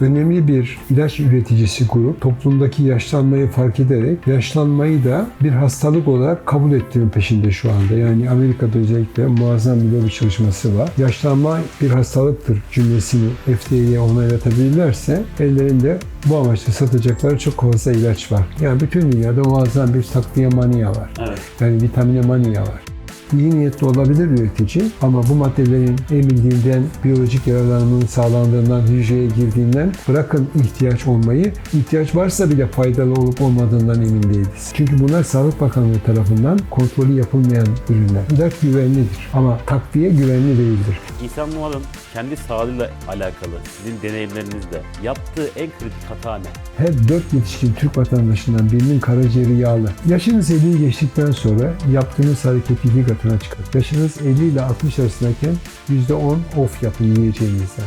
Önemli bir ilaç üreticisi grup toplumdaki yaşlanmayı fark ederek yaşlanmayı da bir hastalık olarak kabul ettiğinin peşinde şu anda. Yani Amerika'da özellikle muazzam bir lobi çalışması var. Yaşlanma bir hastalıktır cümlesini FDA'ye onaylatabilirlerse ellerinde bu amaçla satacakları çok fazla ilaç var. Yani bütün dünyada muazzam bir takviye mania var. Evet. Yani vitamine mania var. İyi niyetli olabilir üretici ama bu maddelerin emildiğinden, biyolojik yararlanmanın sağlandığından, hücreye girdiğinden bırakın ihtiyaç olmayı, ihtiyaç varsa bile faydalı olup olmadığından emin değiliz. Çünkü bunlar Sağlık Bakanlığı tarafından kontrolü yapılmayan ürünler. Dert güvenlidir ama takviye güvenli değildir. İnsanların kendi sağlığıyla alakalı sizin deneyimlerinizde yaptığı en kritik hata ne? Her 4 yetişkin Türk vatandaşından birinin karaciğeri yağlı. Yaşınız 50'yi geçtikten sonra yaptığınız hareket 2 katına çıkar. Yaşınız 50 ile 60 arasındayken %10 off yapın yiyeceğinizden.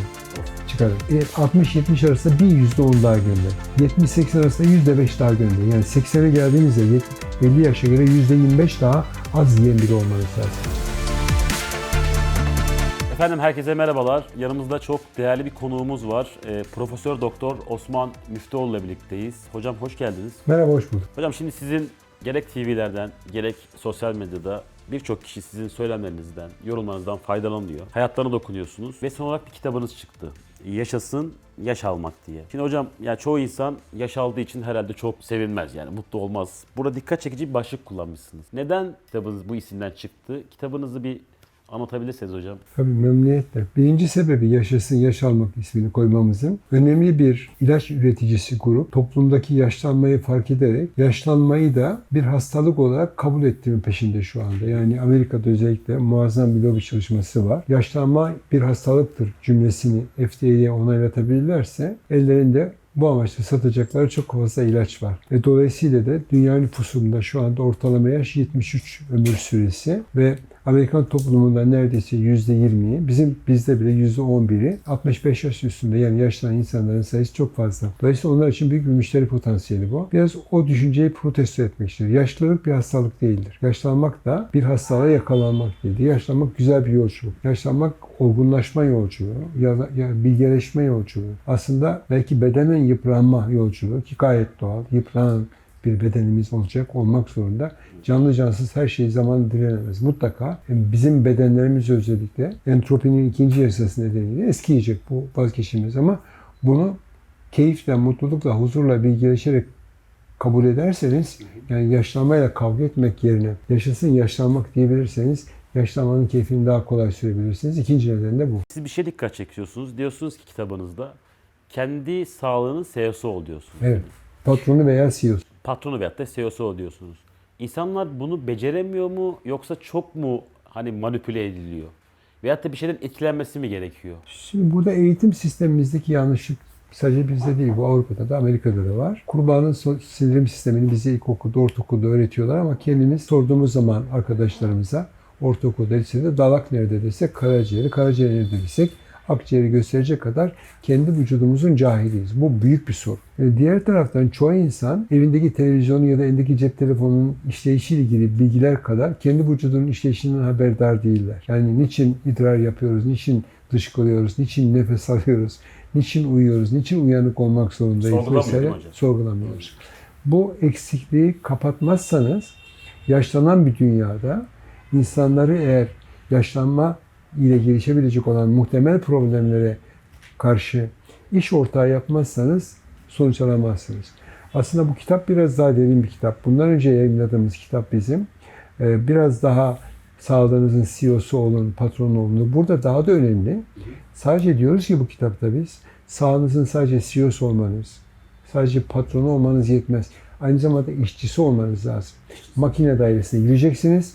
Çıkarın. E, 60-70 arasında bir %10 daha gönderin. 70-80 arasında %5 daha gönderin. Yani 80'e geldiğinizde yet- 50 yaşa göre %25 daha az yiyen biri olmanız lazım. Efendim herkese merhabalar. Yanımızda çok değerli bir konuğumuz var. Ee, Profesör Doktor Osman Müftüoğlu ile birlikteyiz. Hocam hoş geldiniz. Merhaba, hoş bulduk. Hocam şimdi sizin gerek TV'lerden gerek sosyal medyada birçok kişi sizin söylemlerinizden, yorumlarınızdan faydalanıyor. Hayatlarına dokunuyorsunuz ve son olarak bir kitabınız çıktı. Yaşasın, yaş almak diye. Şimdi hocam ya çoğu insan yaş aldığı için herhalde çok sevinmez yani mutlu olmaz. Burada dikkat çekici bir başlık kullanmışsınız. Neden kitabınız bu isimden çıktı? Kitabınızı bir anlatabilirseniz hocam. Tabii memnuniyetle. Birinci sebebi yaşasın yaş almak ismini koymamızın önemli bir ilaç üreticisi grup toplumdaki yaşlanmayı fark ederek yaşlanmayı da bir hastalık olarak kabul ettiğinin peşinde şu anda. Yani Amerika'da özellikle muazzam bir lobi çalışması var. Yaşlanma bir hastalıktır cümlesini FDA'ye onaylatabilirlerse ellerinde bu amaçla satacakları çok fazla ilaç var. Ve dolayısıyla da dünya nüfusunda şu anda ortalama yaş 73 ömür süresi ve Amerikan toplumunda neredeyse %20'yi, bizim bizde bile %11'i 65 yaş üstünde yani yaşlanan insanların sayısı çok fazla. Dolayısıyla onlar için büyük bir müşteri potansiyeli bu. Biraz o düşünceyi protesto etmek istiyor. Yaşlılık bir hastalık değildir. Yaşlanmak da bir hastalığa yakalanmak değildir. Yaşlanmak güzel bir yolculuk. Yaşlanmak olgunlaşma yolculuğu, ya, da- ya bilgeleşme yolculuğu. Aslında belki bedenen yıpranma yolculuğu ki gayet doğal. Yıpranan bir bedenimiz olacak, olmak zorunda. Canlı cansız her şey zaman direnemez. Mutlaka bizim bedenlerimiz özellikle entropinin ikinci yasası nedeniyle eskiyecek bu vazgeçilmez ama bunu keyifle, mutlulukla, huzurla bilgileşerek kabul ederseniz yani yaşlanmayla kavga etmek yerine yaşasın yaşlanmak diyebilirseniz yaşlanmanın keyfini daha kolay sürebilirsiniz. İkinci neden de bu. Siz bir şey dikkat çekiyorsunuz. Diyorsunuz ki kitabınızda kendi sağlığının CEO'su ol diyorsunuz. Evet. Patronu veya CEO'su. Patronu veyahut da CEO'su diyorsunuz. İnsanlar bunu beceremiyor mu yoksa çok mu hani manipüle ediliyor? Veyahut da bir şeyden etkilenmesi mi gerekiyor? Şimdi burada eğitim sistemimizdeki yanlışlık sadece bizde değil, bu Avrupa'da da Amerika'da da var. Kurbanın sindirim sistemini bize ilkokulda, ortaokulda öğretiyorlar ama kendimiz sorduğumuz zaman arkadaşlarımıza ortaokulda, lisede dalak nerede desek karaciğeri, karaciğer nerede desek akciğeri gösterecek kadar kendi vücudumuzun cahiliyiz. Bu büyük bir sorun. E, Diğer taraftan çoğu insan evindeki televizyonu ya da elindeki cep telefonunun işleyişiyle ilgili bilgiler kadar kendi vücudunun işleyişinden haberdar değiller. Yani niçin idrar yapıyoruz, niçin dışkılıyoruz, niçin nefes alıyoruz, niçin uyuyoruz, niçin uyanık olmak zorundayız vesaire sorgulamıyoruz. Bu eksikliği kapatmazsanız yaşlanan bir dünyada insanları eğer yaşlanma ile gelişebilecek olan muhtemel problemlere karşı iş ortağı yapmazsanız sonuç alamazsınız. Aslında bu kitap biraz daha derin bir kitap. Bundan önce yayınladığımız kitap bizim. Ee, Biraz daha sağlığınızın CEO'su olun, patronu olun. Burada daha da önemli. Sadece diyoruz ki bu kitapta biz sağlığınızın sadece CEO'su olmanız, sadece patronu olmanız yetmez. Aynı zamanda işçisi olmanız lazım. Makine dairesine gireceksiniz.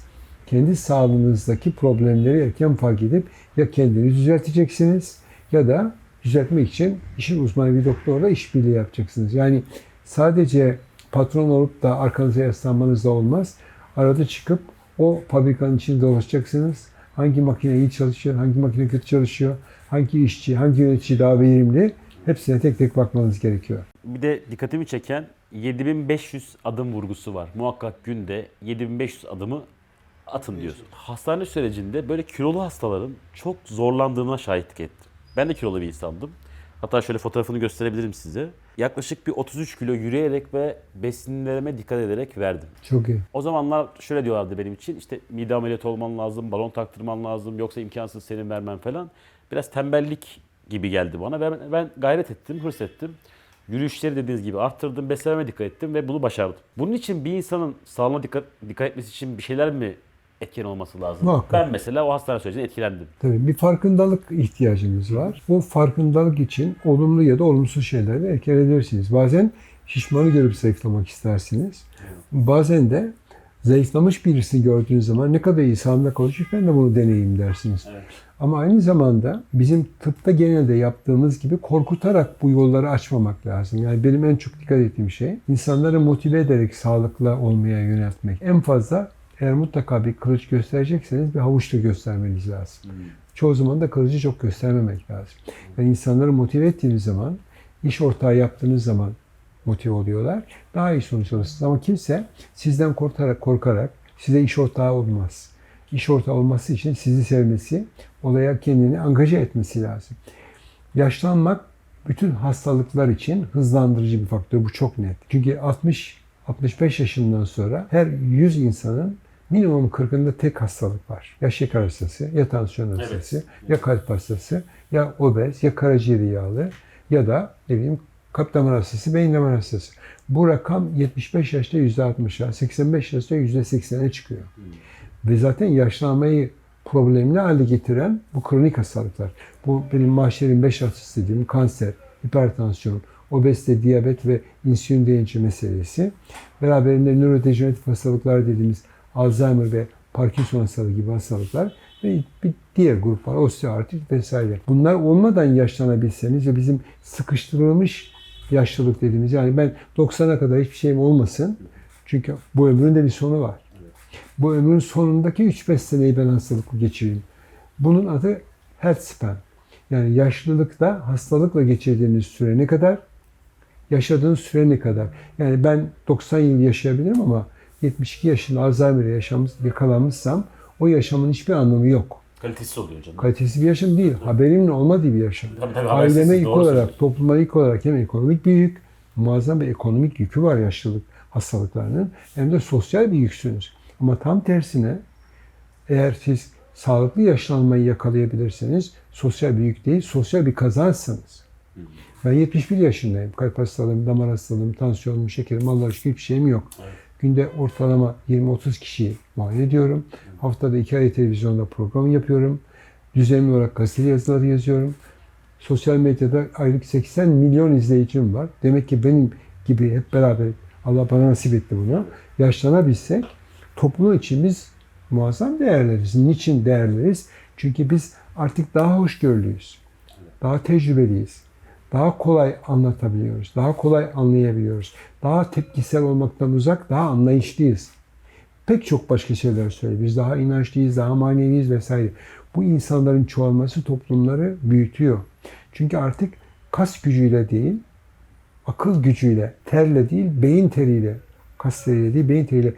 Kendi sağlığınızdaki problemleri erken fark edip ya kendinizi düzelteceksiniz ya da düzeltmek için işin uzmanı bir doktorla işbirliği yapacaksınız. Yani sadece patron olup da arkanıza yaslanmanız da olmaz. Arada çıkıp o fabrikanın içinde dolaşacaksınız. Hangi makine iyi çalışıyor, hangi makine kötü çalışıyor, hangi işçi, hangi yönetici daha verimli hepsine tek tek bakmanız gerekiyor. Bir de dikkatimi çeken 7500 adım vurgusu var. Muhakkak günde 7500 adımı atın diyorsun. Hastane sürecinde böyle kilolu hastaların çok zorlandığına şahitlik ettim. Ben de kilolu bir insandım. Hatta şöyle fotoğrafını gösterebilirim size. Yaklaşık bir 33 kilo yürüyerek ve besinlerime dikkat ederek verdim. Çok iyi. O zamanlar şöyle diyorlardı benim için işte mide ameliyatı olman lazım, balon taktırman lazım yoksa imkansız senin vermen falan. Biraz tembellik gibi geldi bana ben, ben gayret ettim, hırs ettim. Yürüyüşleri dediğiniz gibi arttırdım, beslenmeme dikkat ettim ve bunu başardım. Bunun için bir insanın sağlığına dikkat, dikkat etmesi için bir şeyler mi etken olması lazım? Muhakkak. Ben mesela o hastane sürecinde etkilendim. Tabii bir farkındalık ihtiyacımız var. O farkındalık için olumlu ya da olumsuz şeyleri ekleyebilirsiniz. Bazen şişmanı görüp zayıflamak istersiniz. Bazen de zayıflamış birisini gördüğünüz zaman ne kadar iyi sağlıkla konuşur ben de bunu deneyeyim dersiniz. Evet. Ama aynı zamanda bizim tıpta genelde yaptığımız gibi korkutarak bu yolları açmamak lazım. Yani benim en çok dikkat ettiğim şey insanları motive ederek sağlıklı olmaya yöneltmek. En fazla eğer mutlaka bir kılıç gösterecekseniz bir havuçla göstermeniz lazım. Çoğu zaman da kılıcı çok göstermemek lazım. Yani insanları motive ettiğiniz zaman, iş ortağı yaptığınız zaman motive oluyorlar. Daha iyi sonuç alırsınız. Ama kimse sizden korkarak, korkarak size iş ortağı olmaz. İş ortağı olması için sizi sevmesi, olaya kendini angaje etmesi lazım. Yaşlanmak bütün hastalıklar için hızlandırıcı bir faktör. Bu çok net. Çünkü 60 65 yaşından sonra her 100 insanın minimum 40'ında tek hastalık var. Ya şeker hastası, ya tansiyon hastası, ya kalp hastası, ya obez, ya karaciğeri yağlı ya da ne bileyim kalp damar hastası, beyin damar hastası. Bu rakam 75 yaşta %60'a, 85 yaşta %80'e çıkıyor. Ve zaten yaşlanmayı problemli hale getiren bu kronik hastalıklar. Bu benim mahşerin 5 hastası dediğim kanser, hipertansiyon, obezite, diyabet ve insülin direnci meselesi. Beraberinde nörodejeneratif hastalıklar dediğimiz Alzheimer ve Parkinson hastalığı gibi hastalıklar ve bir diğer grup var, osteoartrit vesaire. Bunlar olmadan yaşlanabilseniz ve bizim sıkıştırılmış yaşlılık dediğimiz yani ben 90'a kadar hiçbir şeyim olmasın. Çünkü bu ömrün de bir sonu var. Bu ömrün sonundaki 3-5 seneyi ben hastalıklı geçireyim. Bunun adı health span. Yani yaşlılıkta hastalıkla geçirdiğiniz süre ne kadar? Yaşadığın süre ne kadar? Yani ben 90 yıl yaşayabilirim ama 72 yaşında Alzheimer'e yaşamış, yakalanmışsam o yaşamın hiçbir anlamı yok. Kalitesiz oluyor canım. Kalitesi bir yaşam değil. Haberimin olmadığı bir yaşam. Tabii tabii Aileme ilk olarak, söylüyorsun. topluma ilk olarak hem ekonomik bir yük, muazzam bir ekonomik yükü var yaşlılık hastalıklarının hem de sosyal bir yüksünüz. Ama tam tersine eğer siz sağlıklı yaşlanmayı yakalayabilirseniz sosyal bir yük değil, sosyal bir kazançsınız. Ben 71 yaşındayım. Kalp hastalığım, damar hastalığım, tansiyonum, şekerim, Allah'a şükür hiçbir şeyim yok. Günde ortalama 20-30 kişiyi muayene ediyorum. Haftada iki ay televizyonda program yapıyorum. Düzenli olarak gazete yazıları yazıyorum. Sosyal medyada aylık 80 milyon izleyicim var. Demek ki benim gibi hep beraber Allah bana nasip etti bunu. Yaşlanabilsek toplum için biz muazzam değerleriz. Niçin değerleriz? Çünkü biz artık daha hoşgörülüyüz. Daha tecrübeliyiz. Daha kolay anlatabiliyoruz. Daha kolay anlayabiliyoruz. Daha tepkisel olmaktan uzak, daha anlayışlıyız. Pek çok başka şeyler söylüyor. Biz daha inançlıyız, daha maneviyiz vesaire. Bu insanların çoğalması toplumları büyütüyor. Çünkü artık kas gücüyle değil, akıl gücüyle, terle değil, beyin teriyle, kas teriyle değil, beyin teriyle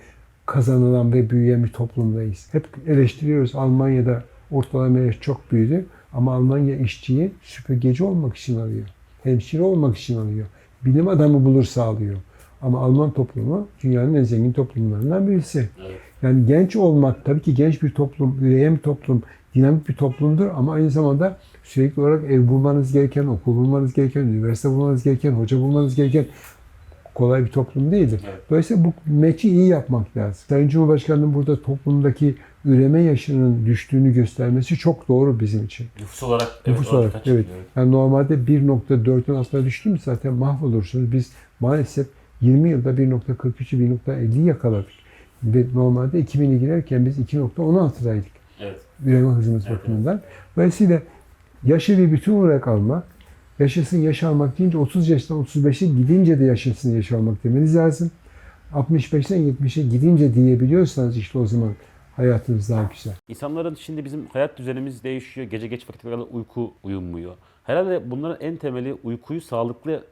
kazanılan ve büyüyen bir toplumdayız. Hep eleştiriyoruz Almanya'da ortalama yaş çok büyüdü ama Almanya işçiyi süpürgeci olmak için alıyor. Hemşire olmak için alıyor. Bilim adamı bulursa alıyor. Ama Alman toplumu dünyanın en zengin toplumlarından birisi. Evet. Yani genç olmak tabii ki genç bir toplum, üreyen bir toplum, dinamik bir toplumdur ama aynı zamanda sürekli olarak ev bulmanız gereken, okul bulmanız gereken, üniversite bulmanız gereken, hoca bulmanız gereken kolay bir toplum değildir. Evet. Dolayısıyla bu meçi iyi yapmak lazım. Sayın Cumhurbaşkanı'nın burada toplumdaki üreme yaşının düştüğünü göstermesi çok doğru bizim için. Nüfus olarak Nüfus o olarak evet. Yani normalde 1.4'ün altına düştü mü zaten mahvolursunuz. Biz maalesef 20 yılda 1.43'ü 1.50 yakaladık. Ve normalde 2000'e girerken biz 2.16'daydık Evet. üreme hızımız Evet, bakımından. Dolayısıyla yaşı bir bütün olarak almak, yaşasın yaş almak deyince 30 yaştan 35'e gidince de yaşasın yaş almak demeniz lazım. 65'ten 70'e gidince diyebiliyorsanız işte o zaman hayatınız daha güzel. İnsanların şimdi bizim hayat düzenimiz değişiyor. Gece geç vakitlerde uyku uyumuyor. Herhalde bunların en temeli uykuyu sağlıklı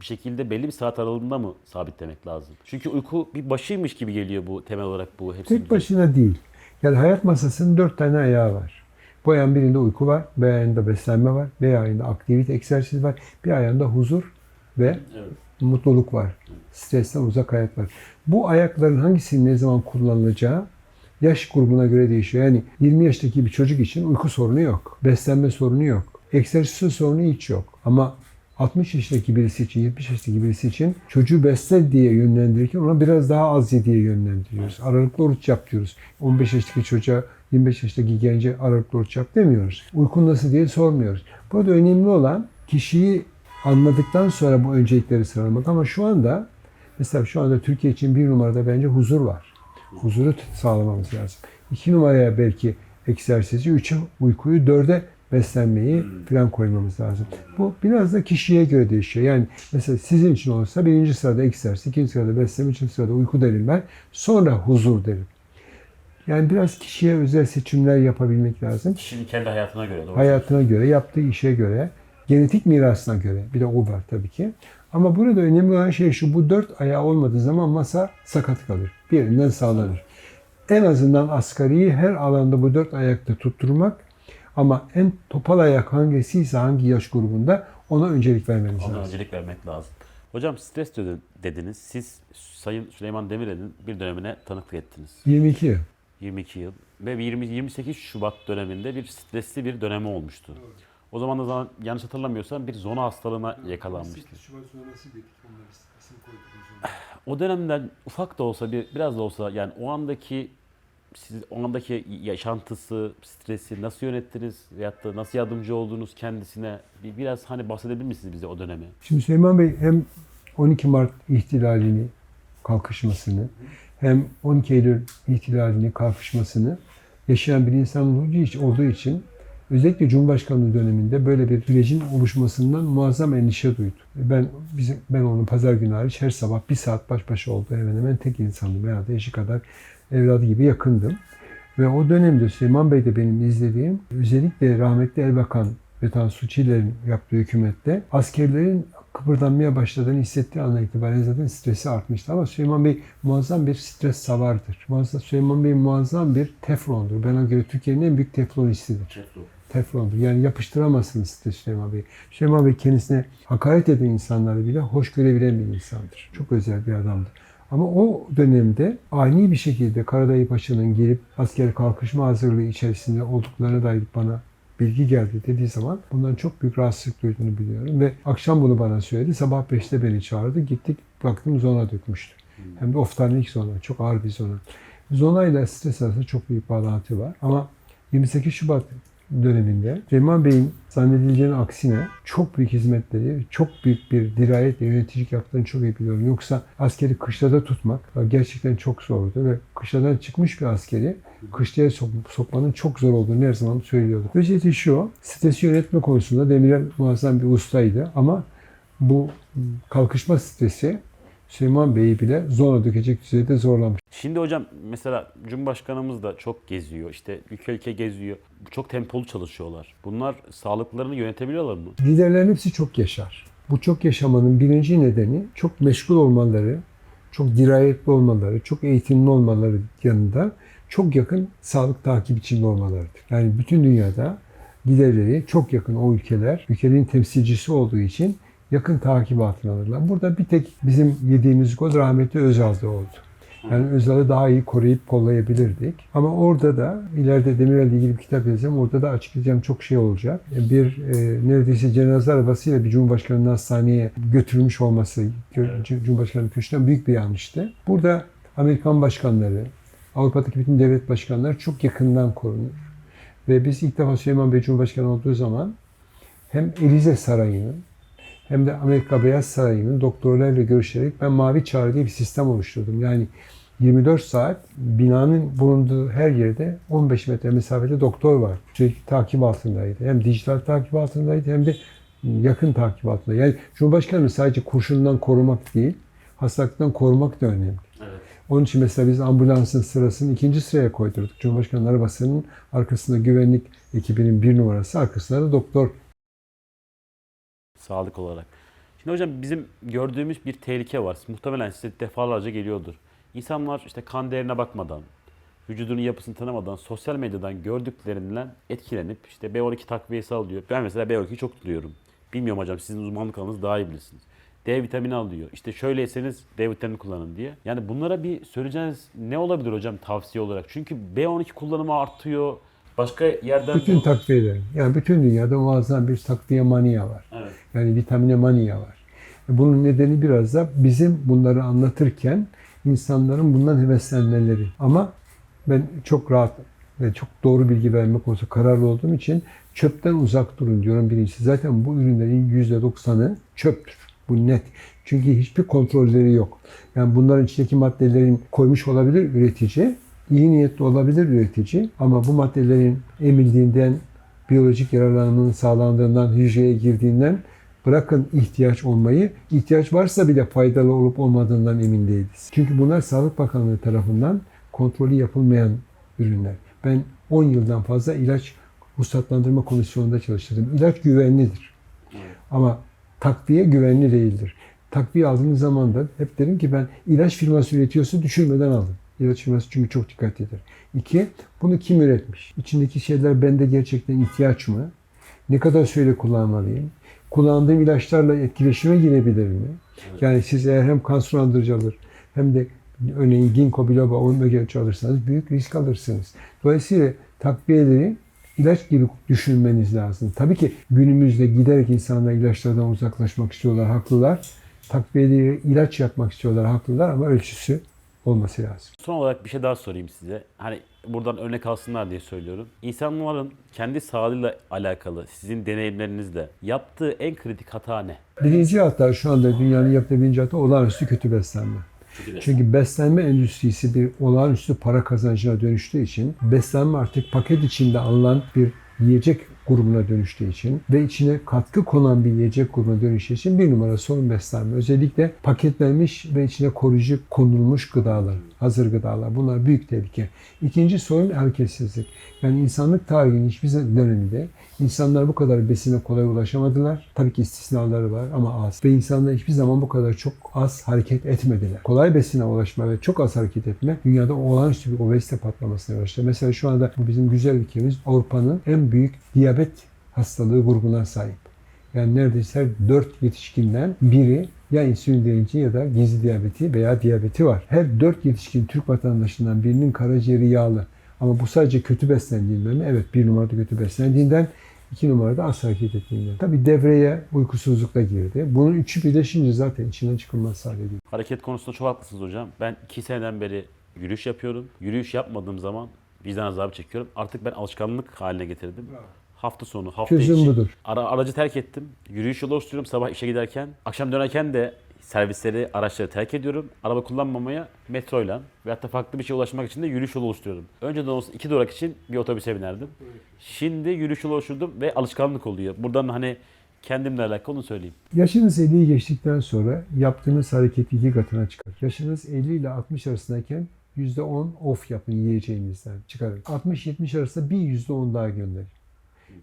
bir şekilde belli bir saat aralığında mı sabitlemek lazım? Çünkü uyku bir başıymış gibi geliyor bu temel olarak bu hepsi. Tek başına değil. Yani hayat masasının dört tane ayağı var. Bu ayağın birinde uyku var, bir ayağında beslenme var, bir ayağında aktivite, egzersiz var, bir ayağında huzur ve Evet. mutluluk var. Stresten uzak hayat var. Bu ayakların hangisinin ne zaman kullanılacağı yaş grubuna göre değişiyor. Yani 20 yaştaki bir çocuk için uyku sorunu yok. Beslenme sorunu yok. Egzersiz sorunu hiç yok. Ama 60 yaşındaki birisi için, 70 yaşındaki birisi için çocuğu besle diye yönlendirirken ona biraz daha az ye diye yönlendiriyoruz. Aralıklı oruç yap diyoruz. 15 yaşındaki çocuğa 25 yaşındaki gence aralıklı oruç yap demiyoruz. Uykun nasıl diye sormuyoruz. Burada önemli olan kişiyi anladıktan sonra bu öncelikleri sıralamak ama şu anda mesela şu anda Türkiye için bir numarada bence huzur var. Huzuru sağlamamız lazım. İki numaraya belki egzersizi, üçe uykuyu, dörde beslenmeyi falan koymamız lazım. Bu biraz da kişiye göre değişiyor. Yani mesela sizin için olsa birinci sırada egzersiz, ikinci sırada beslenme, üçüncü sırada uyku derim ben. Sonra huzur derim. Yani biraz kişiye özel seçimler yapabilmek lazım. Kişinin kendi hayatına göre doğru. Hayatına göre, yaptığı işe göre, genetik mirasına göre. Bir de o var tabii ki. Ama burada önemli olan şey şu, bu dört ayağı olmadığı zaman masa sakat kalır. Bir yerinden sağlanır. En azından asgariyi her alanda bu dört ayakta tutturmak ama en topal ayak hangisiyse hangi yaş grubunda ona öncelik vermeniz Ona lazım. öncelik vermek lazım. Hocam stres dedi- dediniz. Siz Sayın Süleyman Demirel'in bir dönemine tanıklık ettiniz. 22 yıl. 22 yıl ve 20 28 Şubat döneminde bir stresli bir dönemi olmuştu. O zaman da zaman, yanlış hatırlamıyorsam bir zona hastalığına yakalanmıştı. O dönemden ufak da olsa bir biraz da olsa yani o andaki siz o andaki yaşantısı, stresi nasıl yönettiniz veyahut da nasıl yardımcı oldunuz kendisine? Bir, biraz hani bahsedebilir misiniz bize o dönemi? Şimdi Süleyman Bey hem 12 Mart ihtilalini, kalkışmasını hem 12 Eylül ihtilalini, kalkışmasını yaşayan bir insan olduğu için, olduğu için özellikle Cumhurbaşkanlığı döneminde böyle bir sürecin oluşmasından muazzam endişe duydu. Ben bizim ben onun pazar günü hariç her sabah bir saat baş başa olduğu hemen hemen tek insandım. Herhalde eşi kadar evladı gibi yakındım. Ve o dönemde Süleyman Bey de benim izlediğim özellikle rahmetli Erbakan ve Tansu Çiller'in yaptığı hükümette askerlerin kıpırdanmaya başladığını hissettiği andan itibaren zaten stresi artmıştı. Ama Süleyman Bey muazzam bir stres savardır. Muazzam, Süleyman Bey muazzam bir teflondur. Bana göre Türkiye'nin en büyük teflonistidir. Teflondur. Yani yapıştıramazsınız stres Süleyman Bey. Süleyman Bey kendisine hakaret eden insanları bile hoş görebilen bir insandır. Çok özel bir adamdır. Ama o dönemde ani bir şekilde Karadayı Paşa'nın gelip asker kalkışma hazırlığı içerisinde olduklarına dair bana bilgi geldi dediği zaman bundan çok büyük rahatsızlık duyduğunu biliyorum. Ve akşam bunu bana söyledi. Sabah 5'te beni çağırdı. Gittik baktım zona dökmüştü. Hem de oftalmik zona. Çok ağır bir zona. Zona ile stres arasında çok büyük bağlantı var. Ama 28 Şubat döneminde Süleyman Bey'in zannedileceğinin aksine çok büyük hizmetleri, çok büyük bir dirayetle yöneticilik yaptığını çok iyi biliyorum. Yoksa askeri kışlada tutmak gerçekten çok zordu ve kışladan çıkmış bir askeri kışlaya sok- sokmanın çok zor olduğunu her zaman söylüyordu. Özeti şu, stresi yönetme konusunda Demirel muazzam bir ustaydı ama bu kalkışma stresi Süleyman Bey'i bile zora dökecek düzeyde zorlamış. Şimdi hocam mesela Cumhurbaşkanımız da çok geziyor. işte ülke ülke geziyor. Çok tempolu çalışıyorlar. Bunlar sağlıklarını yönetebiliyorlar mı? Liderlerin hepsi çok yaşar. Bu çok yaşamanın birinci nedeni çok meşgul olmaları, çok dirayetli olmaları, çok eğitimli olmaları yanında çok yakın sağlık takip içinde olmalarıdır. Yani bütün dünyada liderleri çok yakın o ülkeler, ülkenin temsilcisi olduğu için yakın takip altına alırlar. Burada bir tek bizim yediğimiz gol rahmetli Özal'da oldu. Yani Özal'ı daha iyi koruyup kollayabilirdik. Ama orada da ileride Demirel'le ilgili bir kitap yazacağım. Orada da açıklayacağım çok şey olacak. Bir e, neredeyse cenaze arabasıyla bir Cumhurbaşkanı'nın hastaneye götürülmüş olması Gö- Cumhurbaşkanı köşkünden büyük bir yanlıştı. Burada Amerikan başkanları, Avrupa'daki bütün devlet başkanları çok yakından korunur. Ve biz ilk defa Süleyman Bey Cumhurbaşkanı olduğu zaman hem Elize Sarayı'nın hem de Amerika Beyaz Sarayı'nın doktorlarla görüşerek ben Mavi Çağrı diye bir sistem oluşturdum. Yani 24 saat binanın bulunduğu her yerde 15 metre mesafede doktor var. Sürekli takip altındaydı. Hem dijital takip altındaydı hem de yakın takip altında. Yani Cumhurbaşkanı sadece kurşundan korumak değil, hastalıktan korumak da önemli. Evet. Onun için mesela biz ambulansın sırasını ikinci sıraya koydurduk. Cumhurbaşkanı arabasının arkasında güvenlik ekibinin bir numarası, arkasında da doktor Sağlık olarak. Şimdi hocam bizim gördüğümüz bir tehlike var. Muhtemelen size defalarca geliyordur. İnsanlar işte kan değerine bakmadan vücudunun yapısını tanımadan sosyal medyadan gördüklerinden etkilenip işte B12 takviyesi alıyor. Ben mesela B12'yi çok tutuyorum. Bilmiyorum hocam sizin uzmanlık alanınız daha iyi bilirsiniz. D vitamini alıyor. İşte şöyleyseniz D vitamini kullanın diye. Yani bunlara bir söyleyeceğiniz ne olabilir hocam tavsiye olarak? Çünkü B12 kullanımı artıyor. Başka yerden... Bütün takviyeler. Yani bütün dünyada muazzam bir takviye mania var. Evet. Yani vitamine mania var. E, Bunun nedeni biraz da bizim bunları anlatırken insanların bundan heveslenmeleri. Ama ben çok rahat ve çok doğru bilgi vermek konusunda kararlı olduğum için çöpten uzak durun diyorum birincisi. Zaten bu ürünlerin %90'ı çöptür. Bu net. Çünkü hiçbir kontrolleri yok. Yani bunların içindeki maddelerin koymuş olabilir üretici, iyi niyetli olabilir üretici ama bu maddelerin emildiğinden, biyolojik yararlanmanın sağlandığından, hücreye girdiğinden bırakın ihtiyaç olmayı, ihtiyaç varsa bile faydalı olup olmadığından emin değiliz. Çünkü bunlar Sağlık Bakanlığı tarafından kontrolü yapılmayan ürünler. Ben 10 yıldan fazla ilaç ruhsatlandırma komisyonunda çalıştırdım. İlaç güvenlidir. Ama takviye güvenli değildir. Takviye aldığınız zaman da hep derim ki ben ilaç firması üretiyorsa düşürmeden alın. İlaç firması çünkü çok dikkat eder. İki, bunu kim üretmiş? İçindeki şeyler bende gerçekten ihtiyaç mı? Ne kadar süre kullanmalıyım? Kullandığım ilaçlarla etkileşime girebilir mi? Yani siz eğer hem kanser andırıcı alır hem de örneğin ginkgo biloba omega alırsanız büyük risk alırsınız. Dolayısıyla takviyeleri ilaç gibi düşünmeniz lazım. Tabii ki günümüzde giderek insanlar ilaçlardan uzaklaşmak istiyorlar, haklılar. Takviyeleri ilaç yapmak istiyorlar, haklılar ama ölçüsü olması lazım. Son olarak bir şey daha sorayım size. Hani buradan örnek alsınlar diye söylüyorum. İnsanların kendi sağlığıyla alakalı sizin deneyimlerinizde yaptığı en kritik hata ne? Birinci hata şu anda dünyanın yaptığı birinci hata olağanüstü kötü beslenme. Çünkü beslenme endüstrisi bir olağanüstü para kazancına dönüştüğü için, beslenme artık paket içinde alınan bir yiyecek grubuna dönüştüğü için ve içine katkı konan bir yiyecek grubuna dönüştüğü için bir numara sorun beslenme. Özellikle paketlenmiş ve içine koruyucu konulmuş gıdalar, hazır gıdalar. Bunlar büyük tehlike. İkinci sorun hareketsizlik. Yani insanlık tarihinin hiçbir döneminde insanlar bu kadar besine kolay ulaşamadılar. Tabii ki istisnaları var ama az. Ve insanlar hiçbir zaman bu kadar çok az hareket etmediler. Kolay besine ulaşma ve çok az hareket etme dünyada olağanüstü bir obezite patlamasına yol açtı. Mesela şu anda bizim güzel ülkemiz Avrupa'nın en büyük diyabet hastalığı grubuna sahip. Yani neredeyse her 4 yetişkinden biri ya insülin direnci ya da gizli diyabeti veya diyabeti var. Her 4 yetişkin Türk vatandaşından birinin karaciğeri yağlı. Ama bu sadece kötü beslendiğinden mi? Evet bir numarada kötü beslendiğinden, iki numarada az hareket ettiğinden. Tabii devreye uykusuzlukla girdi. Bunun üçü birleşince zaten içinden çıkılmaz hale geliyor. Hareket konusunda çok haklısınız hocam. Ben iki seneden beri yürüyüş yapıyorum. Yürüyüş yapmadığım zaman vicdan azabı çekiyorum. Artık ben alışkanlık haline getirdim. Hafta sonu, hafta Çözüm içi. budur. Ara, aracı terk ettim. Yürüyüş yolu oluşturuyorum sabah işe giderken. Akşam dönerken de servisleri, araçları terk ediyorum. Araba kullanmamaya metroyla veyahut da farklı bir şeye ulaşmak için de yürüyüş yolu oluşturuyorum. Önceden olsa iki durak için bir otobüse binerdim. Şimdi yürüyüş yolu oluşturdum ve alışkanlık oluyor. Buradan hani kendimle alakalı onu söyleyeyim. Yaşınız 50'yi geçtikten sonra yaptığınız hareket iki katına çıkar. Yaşınız 50 ile 60 arasındayken %10 off yapın yiyeceğinizden çıkarın. 60-70 arasında bir %10 daha gönderin.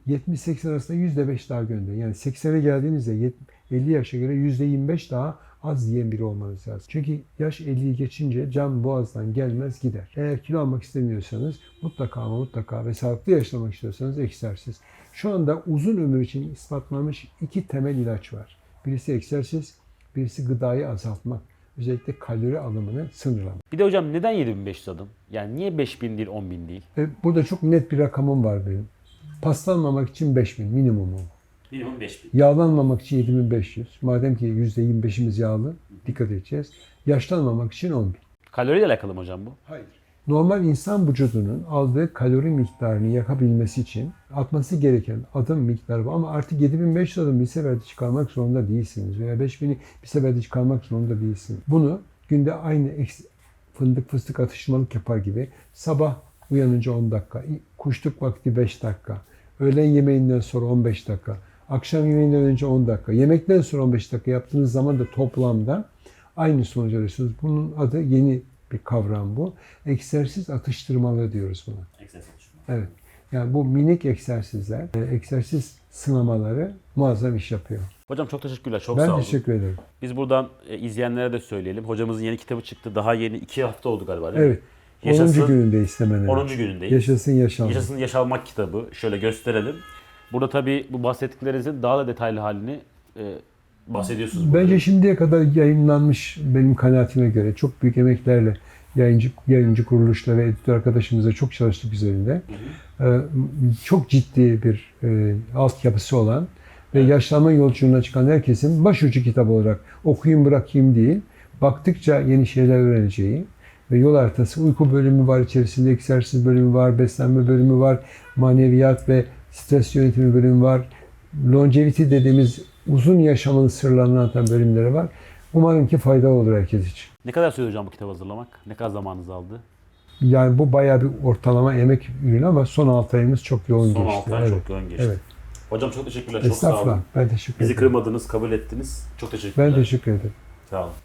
70-80 arasında %5 daha gönderin. Yani 80'e geldiğinizde yet- 50 yaşa göre %25 daha az yiyen biri olmanız lazım. Çünkü yaş 50'yi geçince can boğazdan gelmez gider. Eğer kilo almak istemiyorsanız mutlaka ama mutlaka ve sağlıklı yaşamak istiyorsanız egzersiz. Şu anda uzun ömür için ispatlanmış iki temel ilaç var. Birisi egzersiz, birisi gıdayı azaltmak. Özellikle kalori alımını sınırlamak. Bir de hocam neden 7500 adım? Yani niye 5000 değil 10.000 değil? Ve burada çok net bir rakamım var benim. Paslanmamak için 5000 minimumum. Minimum 5000. Yağlanmamak için 7500. Madem ki %25'imiz yağlı, dikkat edeceğiz. Yaşlanmamak için 10.000. Kaloriyle alakalı mı hocam bu? Hayır. Normal insan vücudunun aldığı kalori miktarını yakabilmesi için atması gereken adım miktarı var. Ama artık 7500 adım bir seferde çıkarmak zorunda değilsiniz. Veya 5000'i bir seferde çıkarmak zorunda değilsiniz. Bunu günde aynı fındık fıstık atıştırmalık yapar gibi sabah uyanınca 10 dakika, kuşluk vakti 5 dakika, öğlen yemeğinden sonra 15 dakika, akşam yemeğinden önce 10 dakika, yemekten sonra 15 dakika yaptığınız zaman da toplamda aynı sonuca alıyorsunuz. Bunun adı yeni bir kavram bu. Egzersiz atıştırmalı diyoruz buna. Evet. Yani bu minik egzersizler, e, egzersiz sınamaları muazzam iş yapıyor. Hocam çok teşekkürler. Çok ben sağ olun. teşekkür ederim. Biz buradan e, izleyenlere de söyleyelim. Hocamızın yeni kitabı çıktı. Daha yeni iki hafta oldu galiba değil mi? Evet. Yaşasın, 10. günündeyiz hemen hemen. 10. günündeyiz. Yaşasın yaşalmak. Yaşasın Yaşalmak kitabı. Şöyle gösterelim. Burada tabii bu bahsettiklerinizin daha da detaylı halini e, bahsediyorsunuz. burada. Bence şimdiye kadar yayınlanmış benim kanaatime göre çok büyük emeklerle yayıncı, yayıncı kuruluşla ve editör arkadaşımızla çok çalıştık üzerinde. Ee, çok ciddi bir e, altyapısı olan ve yaşlanma yolculuğuna çıkan herkesin başucu kitabı olarak okuyayım bırakayım değil, baktıkça yeni şeyler öğreneceği ve yol haritası uyku bölümü var içerisinde, egzersiz bölümü var, beslenme bölümü var, maneviyat ve stres yönetimi bölümü var, longevity dediğimiz uzun yaşamın sırlarını anlatan bölümleri var. Umarım ki faydalı olur herkes için. Ne kadar sürdü hocam bu kitabı hazırlamak? Ne kadar zamanınız aldı? Yani bu bayağı bir ortalama emek ürünü ama son 6 ayımız çok yoğun Son geçti. 6 ay evet. çok yoğun geçti. Evet. Hocam çok teşekkürler. Çok sağ olun. Ben teşekkür Bizi ederim. kırmadınız, kabul ettiniz. Çok teşekkürler. Ben teşekkür ederim. Sağ olun.